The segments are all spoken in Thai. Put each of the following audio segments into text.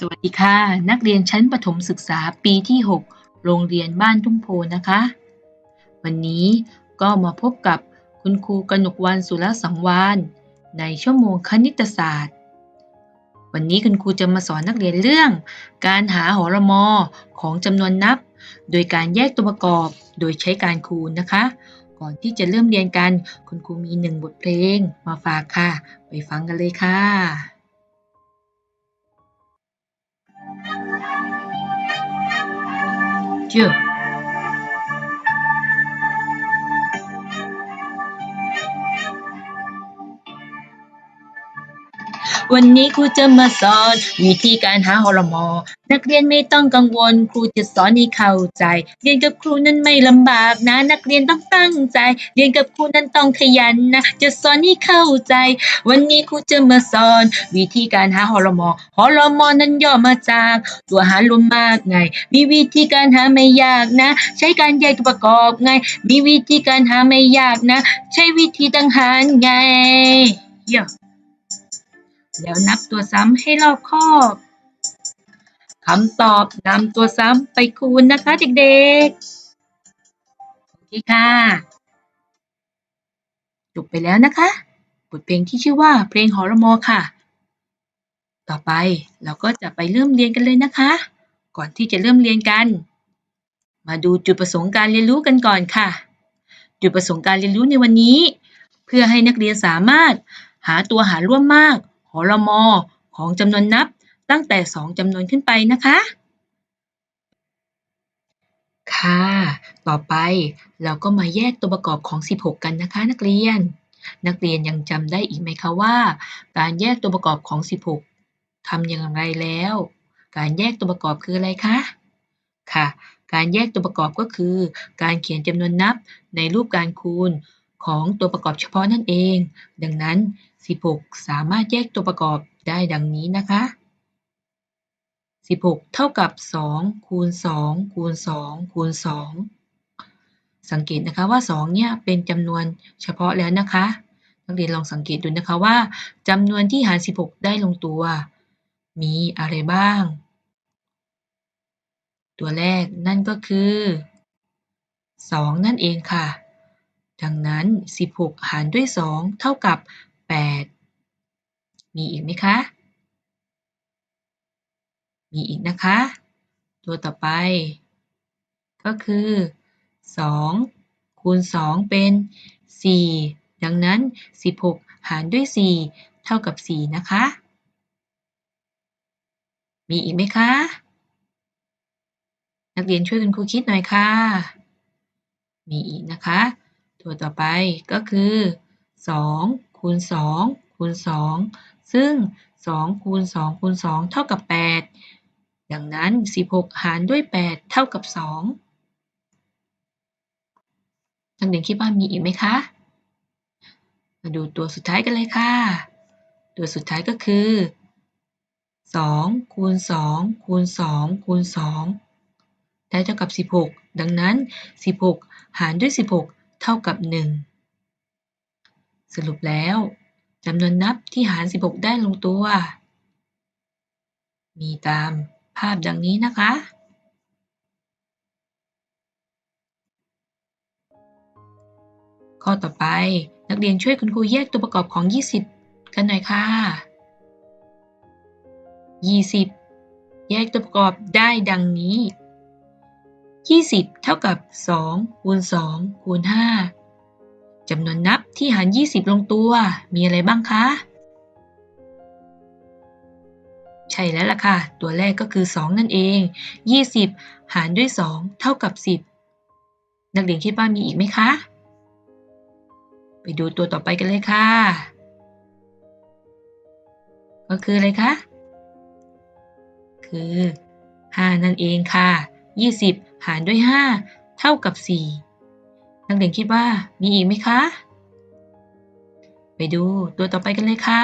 สวัสดีค่ะ นักเรียนชั้นประถมศึกษาปีที่ 6 โรงเรียนบ้านทุ่งโพนะคะ วันนี้ก็มาพบกับคุณครูกนกวันสุรสังวานในชั่วโมงคณิตศาสตร์ วันนี้คุณครูจะมาสอนนักเรียนเรื่อง การหาหอรมอของจำนวนนับ โดยการแยกตัวประกอบโดยใช้การคูณนะคะ ก่อนที่จะเริ่มเรียนกันคุณครูมีหนึ่งบทเพลงมาฝากค่ะ ไปฟังกันเลยค่ะ you. วันนี้ครูจะมาสอน วิธีการหาฮอร์โมนนักเรียนไม่ต้องกังวลครูจะสอนให้เข้าใจ เรียนกับครูนั้นไม่ลำบากนะ นักเรียนต้องตั้งใจ เรียนกับครูนั้นต้องขยันนะ จะสอนให้เข้าใจ วันนี้ครูจะมาสอน วิธีการหาฮอร์โมนฮอร์โมนนั้นย่อมาจาก ตัวหารรวมมากไง มีวิธีการหาไม่ยากนะ ใช้การแยกตัวประกอบไง มีวิธีการหาไม่ยากนะ ใช้วิธีตั้งหารไงเยอะ แล้วนับตัวซ้ำให้รอบคอบคำตอบนำตัวซ้ำไปคูณนะคะเด็กๆ โอเคค่ะจบไปแล้วนะคะ บทเพลงที่ชื่อว่าเพลงหอรมอค่ะ ต่อไปเราก็จะไปเริ่มเรียนกันเลยนะคะ ก่อนที่จะเริ่มเรียนกัน มาดูจุดประสงค์การเรียนรู้กันก่อนค่ะ จุดประสงค์การเรียนรู้ในวันนี้ เพื่อให้นักเรียนสามารถหาตัวหารร่วมมาก หรมของจำนวนนับตั้งแต่ 2จำนวนขึ้นไปนะคะ ค่ะ ต่อไปเราก็มาแยกตัวประกอบของ 16 กันนะคะนักเรียน นักเรียนยังจำได้อีกไหมคะว่า การแยกตัวประกอบของ 16ทำอย่างไรแล้ว การแยกตัวประกอบคืออะไรคะ ค่ะ การแยกตัวประกอบก็คือ การเขียนจำนวนนับในรูปการคูณของตัวประกอบเฉพาะนั่นเอง ดังนั้น 16 สามารถแยกตัวประกอบได้ดังนี้นะคะ 16 เท่ากับ 2 คูณ 2 คูณ 2 คูณ 2 สังเกตนะคะว่า 2 เนี่ยเป็นจำนวนเฉพาะแล้วนะคะ นักเรียนลองสังเกตดูนะคะว่าจำนวนที่หาร 16 ได้ลงตัว มีอะไรบ้าง ตัวแรกนั่นก็คือ 2 นั่นเองค่ะ ดังนั้น 16 หารด้วย 2 เท่ากับ 8 มีอีกไหมคะ มีอีกนะคะ ตัวต่อไป ก็คือ 2 คูณ 2 เป็น 4 ดังนั้น 16 หารด้วย 4 เท่ากับ 4 นะคะ มีอีกไหมคะ นักเรียนช่วยคุณครูคิดหน่อยค่ะ มีอีกนะคะ ตัวต่อไปก็คือ 2 คูณ 2 คูณ 2 ซึ่ง 2 คูณ 2 คูณ 2 เท่ากับ 8 ดังนั้น 16 หารด้วย 8 เท่ากับ 2 นักเรียนคิดว่ามีอีกไหมคะ มาดูตัวสุดท้ายกันเลยค่ะ ตัวสุดท้ายก็คือ 2 คูณ 2 คูณ 2 คูณ 2 ได้เท่ากับ 16 ดังนั้น 16 หารด้วย 16 เท่ากับ 1 สรุปแล้วจำนวนนับที่หาร 16 ได้ลงตัว มีตามภาพดังนี้นะคะ ข้อต่อไปนักเรียนช่วยคุณครูแยกตัวประกอบของ 20 กันหน่อยค่ะ 20 แยกตัวประกอบได้ดังนี้ 20 เท่ากับ2คูณ2คูณ5 จำนวนนับที่หาร 20 ลงตัว มีอะไรบ้างคะ ใช่แล้วล่ะค่ะ ตัวแรกก็คือ 2 นั่นเอง 20 หารด้วย 2 เท่ากับ 10 นักเรียนคิดว่ามีอีกไหมคะ ไปดูตัวต่อไปกันเลยค่ะ ก็คืออะไรคะ คือ 5 นั่นเองค่ะ 20 หารด้วย 5 เท่ากับ 4 นักเรียนคิดว่ามีอีกไหมคะ ไปดูตัวต่อไปกันเลยค่ะ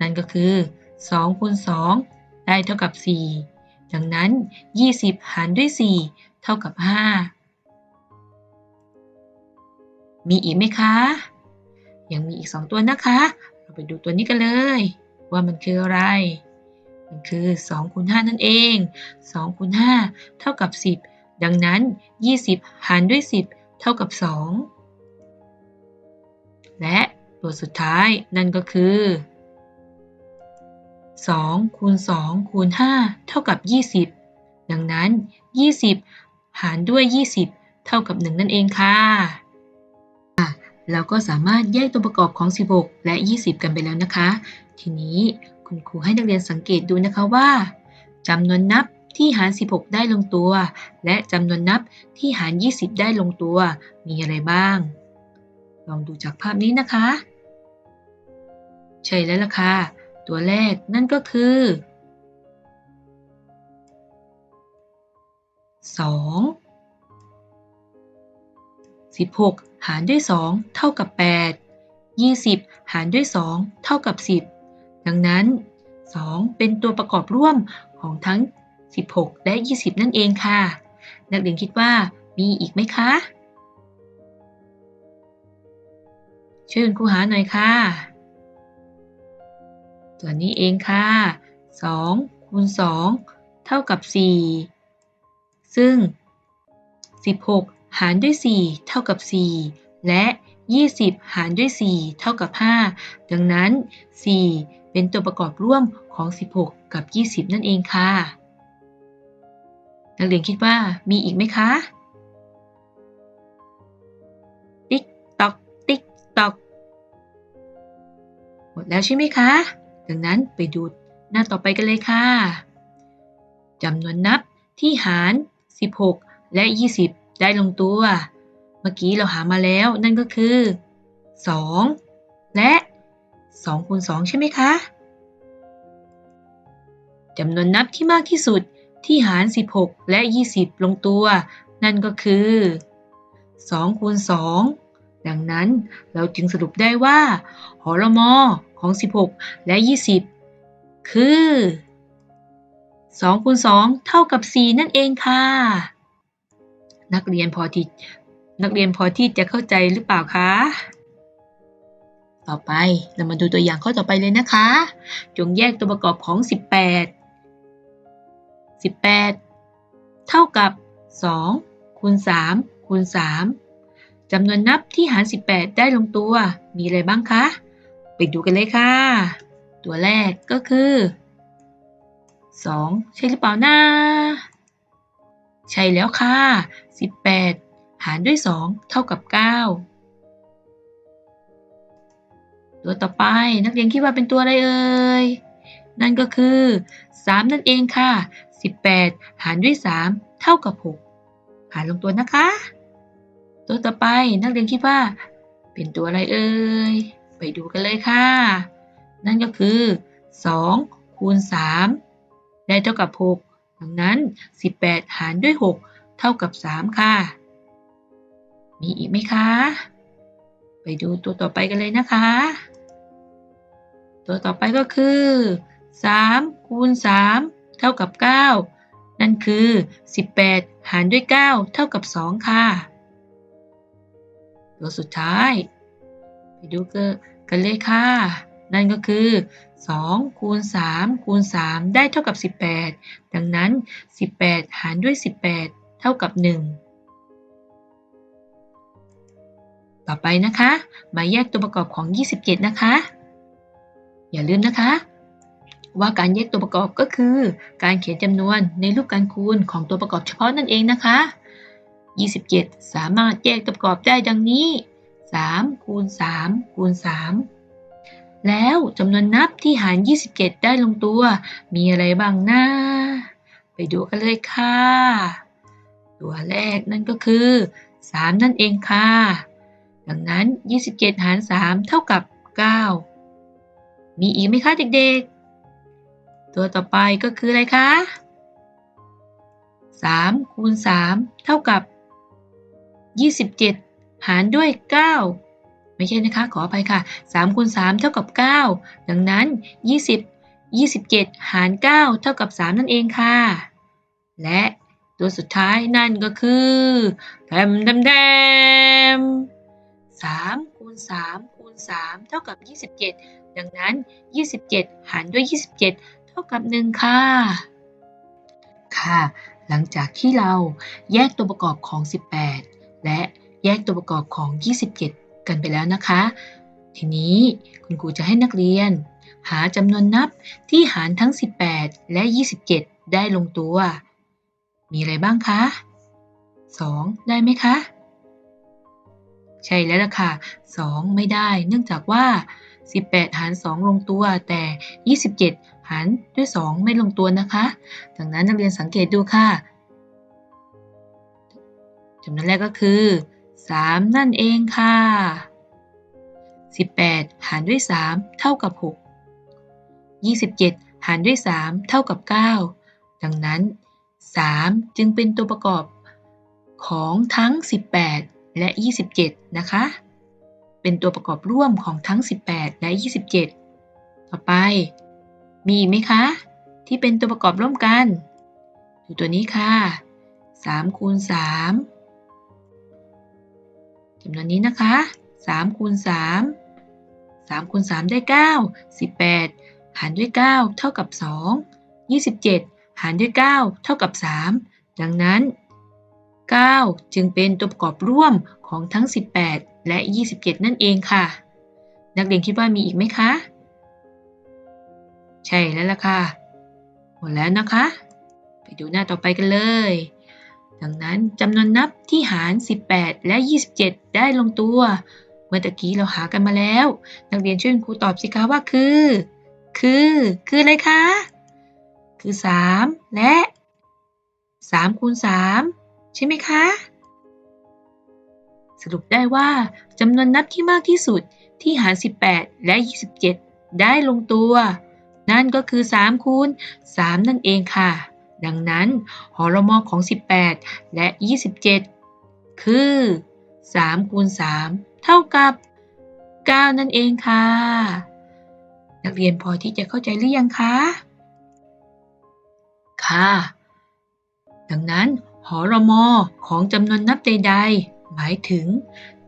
นั่นก็คือ2คูณ2ได้เท่ากับ 4 ดังนั้น 20 หารด้วย 4 เท่ากับ 5 มีอีกไหมคะ ยังมีอีก 2 ตัวนะคะ เราไปดูตัวนี้กันเลย ว่ามันคืออะไร มันคือ2คูณ5นั่นเอง2คูณ5เท่ากับ 10 ดังนั้น 20 หารด้วย 10 เท่ากับ 2 และตัวสุดท้ายนั่นก็คือ2คูณ2คูณ5เท่ากับ 20 ดังนั้น 20 หารด้วย 20 เท่ากับ 1 นั่นเองค่ะเราก็สามารถแยกตัวประกอบของ 16 และ 20 กันไปแล้วนะคะ ทีนี้คุณครูให้นักเรียนสังเกตดูนะคะว่าจำนวนนับ ที่หาร 16 ได้ลงตัว และจำนวนนับที่หาร 20 ได้ลงตัว มีอะไรบ้าง ลองดูจากภาพนี้นะคะ ใช่แล้วล่ะค่ะ ตัวแรกนั่นก็คือ 2 16 หารด้วย 2 เท่ากับ 8 20 หารด้วย 2 เท่ากับ 10 ดังนั้น 2 เป็นตัวประกอบร่วมของทั้ง 16 และ 20 นั่นเองค่ะ นักเรียนคิดว่ามีอีกไหมคะช่วยคุณครูหาหน่อยค่ะ ตัวนี้เองค่ะ 2 คูณ 2 เท่ากับ 4 ซึ่ง 16 หารด้วย 4 เท่ากับ 4 และ 20 หารด้วย 4 เท่ากับ 5 ดังนั้น 4 เป็นตัวประกอบร่วมของ 16 กับ 20 นั่นเองค่ะ นักเรียนคิดว่ามีอีกไหมคะ ติ๊กตอก ติ๊กตอก หมดแล้วใช่ไหมคะ ดังนั้นไปดูหน้าต่อไปกันเลยค่ะจำนวนนับที่หาร 16 และ 20 ได้ลงตัว เมื่อกี้เราหามาแล้วนั่นก็คือ 2 และ2คูณ2ใช่ไหมคะจำนวนนับที่มากที่สุด ที่หาร 16 และ 20 ลงตัว นั่นก็คือ2คูณ2ดังนั้นเราจึงสรุปได้ว่า หรมอของ 16 และ 20 คือ2คูณ2เท่ากับ 4 นั่นเองค่ะ นักเรียนพอที่นักเรียนพอที่จะเข้าใจหรือเปล่าคะ ต่อไปเรามาดูตัวอย่างข้อต่อไปเลยนะคะ จงแยกตัวประกอบของ 18 18 เท่ากับ 2 คูณ 3 คูณ 3จำนวนนับที่หาร 18 ได้ลงตัว มีอะไรบ้างคะ ไปดูกันเลยค่ะ ตัวแรกก็คือ 2 ใช่หรือเปล่านะใช่แล้วค่ะ 18 หารด้วย 2 เท่ากับ 9ตัวต่อไปนักเรียนคิดว่าเป็นตัวอะไรเอ่ย นั่นก็คือ 3 นั่นเองค่ะ 18 หารด้วย 3 เท่ากับ 6 หารลงตัวนะคะ ตัวต่อไปนักเรียนคิดว่า เป็นตัวอะไรเอ่ย ไปดูกันเลยค่ะ นั่นก็คือ 2 คูณ 3 ได้เท่ากับ 6 ดังนั้น 18 หารด้วย 6 เท่ากับ 3 ค่ะ มีอีกไหมคะ ไปดูตัวต่อไปกันเลยนะคะ ตัวต่อไปก็คือ3คูณ3 เท่ากับ 9 นั่นคือ 18 หารด้วย 9 เท่ากับ 2 ค่ะ ตัวสุดท้าย ไปดูกันเลยค่ะ นั่นก็คือ 2 คูณ 3 คูณ 3 ได้เท่ากับ 18 ดังนั้น 18 หารด้วย 18 เท่ากับ1ต่อไปนะคะ มาแยกตัวประกอบของ 27 นะคะ อย่าลืมนะคะ ว่าการแยกตัวประกอบก็คือ การเขียนจำนวนในรูปการคูณของตัวประกอบเฉพาะนั่นเองนะคะ 27 สามารถแยกตัวประกอบได้ดังนี้ 3 คูณ 3 คูณ 3 แล้วจำนวนนับที่หาร 27 ได้ลงตัว มีอะไรบ้างนะไปดูกันเลยค่ะ ตัวแรกนั่นก็คือ 3 นั่นเองค่ะ ดังนั้น 27 หาร 3 เท่ากับ 9 มีอีกไหมคะเด็กๆ ตัวต่อไปก็คืออะไรคะ3คูณ3เท่ากับ 27 หารด้วย 9 ไม่ใช่นะคะ ขออภัยค่ะ3คูณ3เท่ากับ 9 ดังนั้น 20 27 หาร 9 เท่ากับ 3 นั่นเองค่ะ และตัวสุดท้ายนั่นก็คือแดมแดมแดม3คูณ3คูณ3เท่ากับ 27 ดังนั้น 27 หารด้วย 27 เท่ากับ1ค่ะ ค่ะ หลังจากที่เราแยกตัวประกอบของ 18 และแยกตัวประกอบของ 27 กันไปแล้วนะคะ ทีนี้คุณครูจะให้นักเรียน หาจำนวนนับที่หารทั้ง 18 และ 27 ได้ลงตัว มีอะไรบ้างคะ 2 ได้ไหมคะใช่แล้วล่ะค่ะ 2 ไม่ได้ เนื่องจากว่า 18 หาร 2 ลงตัว แต่ 27 หารด้วย 2 ไม่ลงตัวนะคะ ดังนั้นนักเรียนสังเกตดูค่ะจำนวนแรกก็คือ 3 นั่นเองค่ะ 18 หารด้วย 3 เท่ากับ 6 27 หารด้วย 3 เท่ากับ 9 ดังนั้น 3 จึงเป็นตัวประกอบของทั้ง 18 และ 27 นะคะ เป็นตัวประกอบร่วมของทั้ง 18 และ 27 ต่อไป มีอีกไหมคะ ที่เป็นตัวประกอบร่วมกันดูตัวนี้ค่ะ3คูณ3จำนวนนี้นะคะ3คูณ3 3คูณ3ได้ 9 18 หารด้วย 9 เท่ากับ 2 27 หารด้วย 9 เท่ากับ 3 ดังนั้น 9 จึงเป็นตัวประกอบร่วมของทั้ง 18 และ 27 นั่นเองค่ะ นักเรียนคิดว่ามีอีกไหมคะ ใช่แล้วล่ะค่ะ หมดแล้วนะคะ ไปดูหน้าต่อไปกันเลย ดังนั้นจำนวนนับที่หาร 18 และ 27 ได้ลงตัว เมื่อตะกี้เราหากันมาแล้ว นักเรียนช่วยครูตอบสิคะว่าคือ คือ คืออะไรคะ คือ 3 และ3คูณ3ใช่ไหมคะ สรุปได้ว่าจำนวนนับที่มากที่สุดที่หาร 18 และ 27 ได้ลงตัว นั่นก็คือ3คูณ3นั่นเองค่ะ ดังนั้นหอรมอของ 18 และ 27 คือ3คูณ3เท่ากับ 9 นั่นเองค่ะ นักเรียนพอที่จะเข้าใจหรือยังคะ ค่ะ ดังนั้นหอรมอของจำนวนนับใด ๆ หมายถึง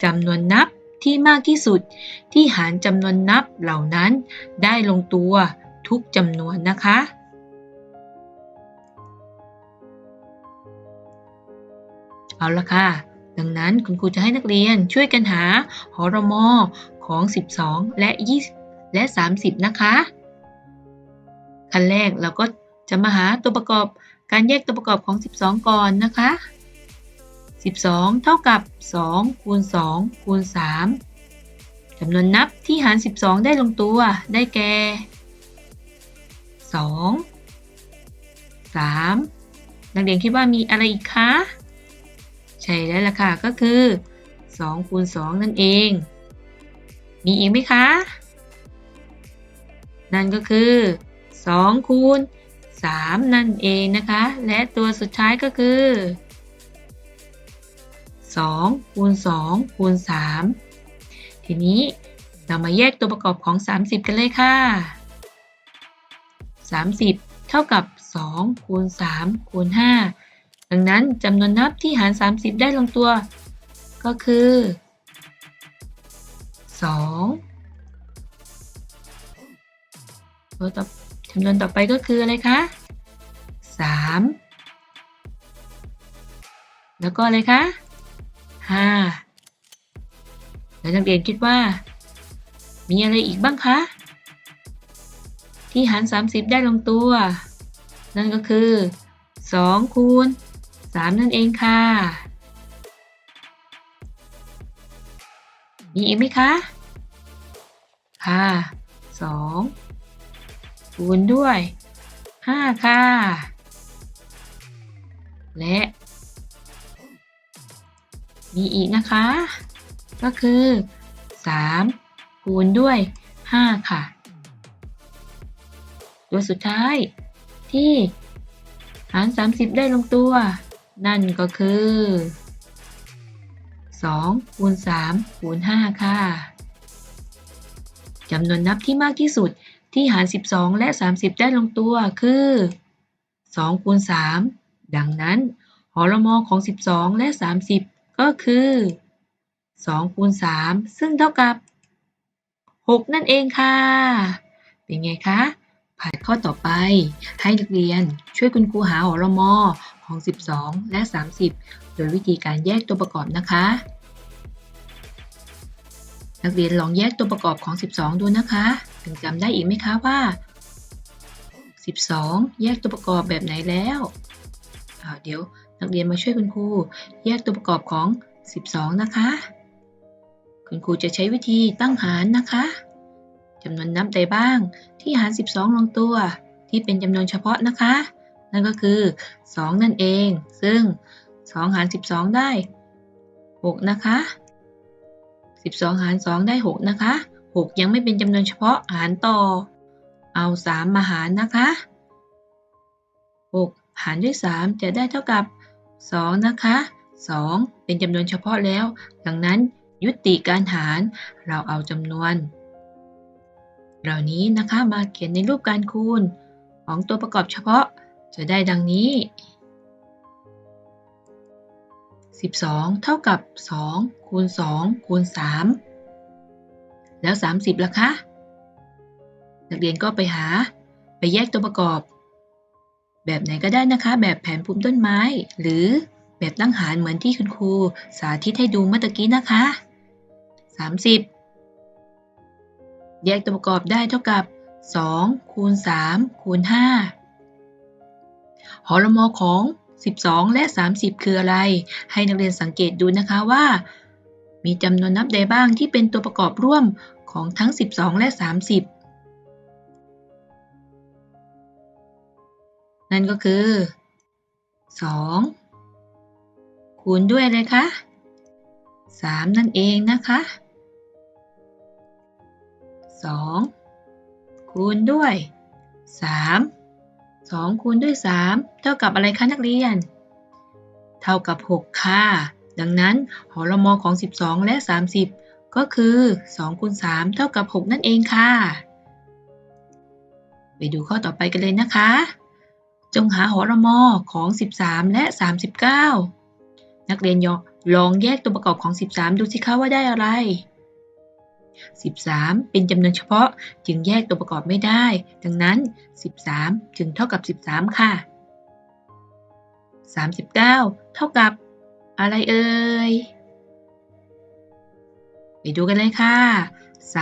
จำนวนนับที่มากที่สุดที่หารจำนวนนับเหล่านั้นได้ลงตัว ทุกจำนวนนะคะ เอาละค่ะ ดังนั้นคุณครูจะให้นักเรียนช่วยกันหาหอรมอของ 12 และ 20 และ 30 นะคะขั้นแรกเราก็จะมาหาตัวประกอบการแยกตัวประกอบของ 12 ก่อนนะคะ 12 เท่ากับ 2 คูณ 2 คูณ 3จำนวนนับที่หาร 12 ได้ลงตัว ได้แก่ 2 3 นักเรียนคิดว่ามีอะไรอีกคะ ใช่แล้วล่ะค่ะ ก็คือ 2 คูณ 2 นั่นเอง มีอีกไหมคะ นั่นก็คือ 2 คูณ 3 นั่นเองนะคะ และตัวสุดท้ายก็คือ 2 คูณ 2 คูณ 3 ทีนี้เรามาแยกตัวประกอบของ 30 กันเลยค่ะ 30 เท่ากับ 2 คูณ 3 คูณ 5 ดังนั้นจำนวนนับที่หาร 30 ได้ลงตัว ก็คือ 2 ตัวต่อจำนวนต่อไปก็คืออะไรคะ 3 แล้วก็อะไรคะ 5 แล้วนักเรียนคิดว่า มีอะไรอีกบ้างคะ ที่หาร 30 ได้ลงตัว นั่นก็คือ 2 คูณ 3 นั่นเองค่ะ มีอีกไหมคะ ค่ะ 2 คูณด้วย 5 ค่ะ และ มีอีกนะคะ ก็คือ 3 คูณด้วย 5 ค่ะ ตัวสุดท้าย ที่หาร 30 ได้ลงตัว นั่นก็คือ 2 คูณ 3 คูณ 5 ค่ะจำนวนนับที่มากที่สุดที่หาร 12 และ 30 ได้ลงตัวคือ 2 คูณ 3 ดังนั้นหอรมอของ 12 และ 30 ก็คือ 2 คูณ 3 ซึ่งเท่ากับ 6 นั่นเองค่ะ เป็นไงคะ ผ่านข้อต่อไป ให้นักเรียนช่วยคุณครูหาหอรมอของ 12 และ 30 โดยวิธีการแยกตัวประกอบนะคะ นักเรียนลองแยกตัวประกอบของ 12 ดูนะคะถึงจำได้อีกไหมคะว่า 12 แยกตัวประกอบแบบไหนแล้วเดี๋ยวนักเรียนมาช่วยคุณครูแยกตัวประกอบของ 12 นะคะ คุณครูจะใช้วิธีตั้งหารนะคะ จำนวนนับใดบ้างที่หาร 12 ลงตัว ที่เป็นจำนวนเฉพาะนะคะ นั่นก็คือ 2 นั่นเอง ซึ่ง 2 หาร 12 ได้ 6 นะคะ 12 หาร 2 ได้ 6 นะคะ 6 ยังไม่เป็นจำนวนเฉพาะหารต่อ เอา 3 มาหารนะคะ 6 หารด้วย 3 จะได้เท่ากับ 2 นะคะ 2 เป็นจำนวนเฉพาะแล้ว ดังนั้นยุติการหารเราเอาจำนวน เหล่านี้นะคะมาเขียนในรูปการคูณของตัวประกอบเฉพาะจะได้ดังนี้ 12 เท่ากับ 2 คูณ 2 คูณ 3 แล้ว 30ล่ะคะ นักเรียนก็ไปหาไปแยกตัวประกอบ แบบไหนก็ได้นะคะ แบบแผนภูมิต้นไม้ หรือแบบตั้งหารเหมือนที่คุณครูสาธิตให้ดูเมื่อกี้นะคะ 30 แยกตัวประกอบได้เท่ากับ 2 คูณ 3 คูณ 5หอรมอของ 12 และ 30 คืออะไร ให้นักเรียนสังเกตดูนะคะว่า มีจำนวนนับใดบ้างที่เป็นตัวประกอบร่วมของทั้ง 12 และ 30 นั่นก็คือ 2 คูณด้วยเลยคะ 3 นั่นเองนะคะ 2 คูณด้วย 3 2 คูณด้วย 3 เท่ากับอะไรคะนักเรียน เท่ากับ 6 ค่ะ ดังนั้นหอรมอของ 12 และ 30 ก็คือ 2 คูณ 3 เท่ากับ 6 นั่นเองค่ะ ไปดูข้อต่อไปกันเลยนะคะ จงหาหอรมอของ 13 และ 39 นักเรียนยอลองแยกตัวประกอบของ 13 ดูสิคะว่าได้อะไร 13 เป็นจำนวนเฉพาะจึงแยกตัวประกอบไม่ได้ ดังนั้น 13 จึงเท่ากับ 13 ค่ะ 39 เท่ากับอะไรเอ่ย ไปดูกันเลยค่ะ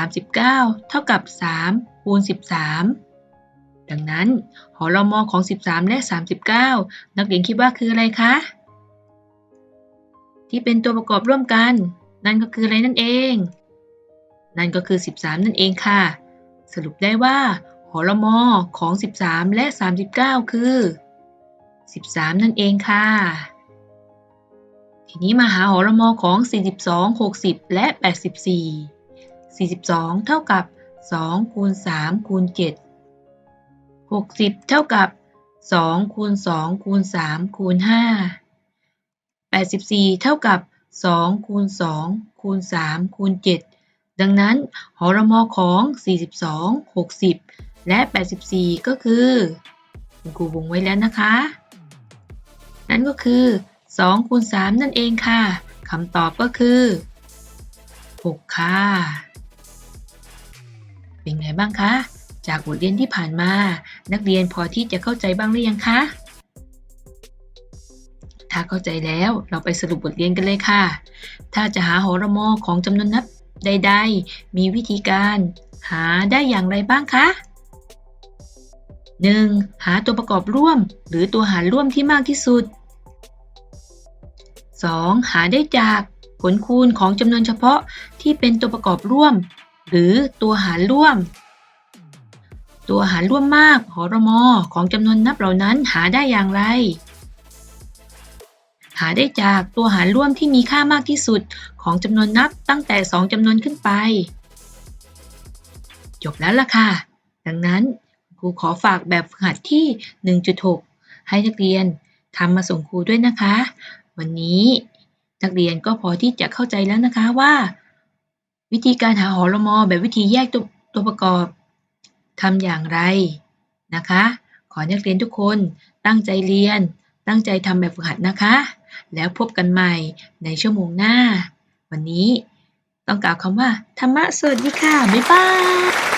39 เท่ากับ 3 คูณ 13 ดังนั้น หอรมอของ 13 และ 39 นักเรียนคิดว่าคืออะไรคะ ที่เป็นตัวประกอบร่วมกัน นั่นก็คืออะไรนั่นเอง นั่นก็คือ 13 นั่นเองค่ะ สรุปได้ว่าหอรมอของ 13 และ 39 คือ 13 นั่นเองค่ะ ทีนี้มาหาหอรมอของ 42 60 และ 84 42 เท่ากับ 2 คูณ 3 คูณ 7 60 เท่ากับ 2 คูณ 2 คูณ 3 คูณ 5 84 เท่ากับ 2 คูณ 2 คูณ 3 คูณ 7 ดังนั้นหอรมอของ 42 60 และ 84 ก็คือคุณครูวงไว้แล้วนะคะ นั่นก็คือ2คูณ3นั่นเองค่ะคำตอบก็คือ 6 ค่ะ เป็นไงบ้างคะ จากบทเรียนที่ผ่านมา นักเรียนพอที่จะเข้าใจบ้างหรือยังคะ ถ้าเข้าใจแล้วเราไปสรุปบทเรียนกันเลยค่ะ ถ้าจะหาหอรมอของจำนวนนับ ใดๆ มีวิธีการหาได้อย่างไรบ้างคะ 1. หาตัวประกอบร่วม หรือตัวหารร่วมที่มากที่สุด 2. หาได้จากผลคูณของจำนวนเฉพาะที่เป็นตัวประกอบร่วม หรือตัวหารร่วม ตัวหารร่วมมากหรมอของจำนวนนับเหล่านั้นหาได้อย่างไร หาได้จากตัวหารร่วมที่มีค่ามากที่สุดของจำนวนนับตั้งแต่ 2จำนวนขึ้นไป จบแล้วล่ะค่ะ ดังนั้นครูขอฝากแบบฝึกหัดที่ 1.6 ให้นักเรียนทำมาส่งครูด้วยนะคะ วันนี้นักเรียนก็พอที่จะเข้าใจแล้วนะคะว่า วิธีการหาหอรมอแบบวิธีแยกตัวตัวประกอบทำอย่างไรนะคะ ขอนักเรียนทุกคนตั้งใจเรียน ตั้งใจทำแบบฝึกหัดนะคะ แล้วพบกันใหม่ในชั่วโมงหน้า วันนี้ต้องกล่าวคำว่า ธรรมะสวัสดีค่ะ บ๊ายบาย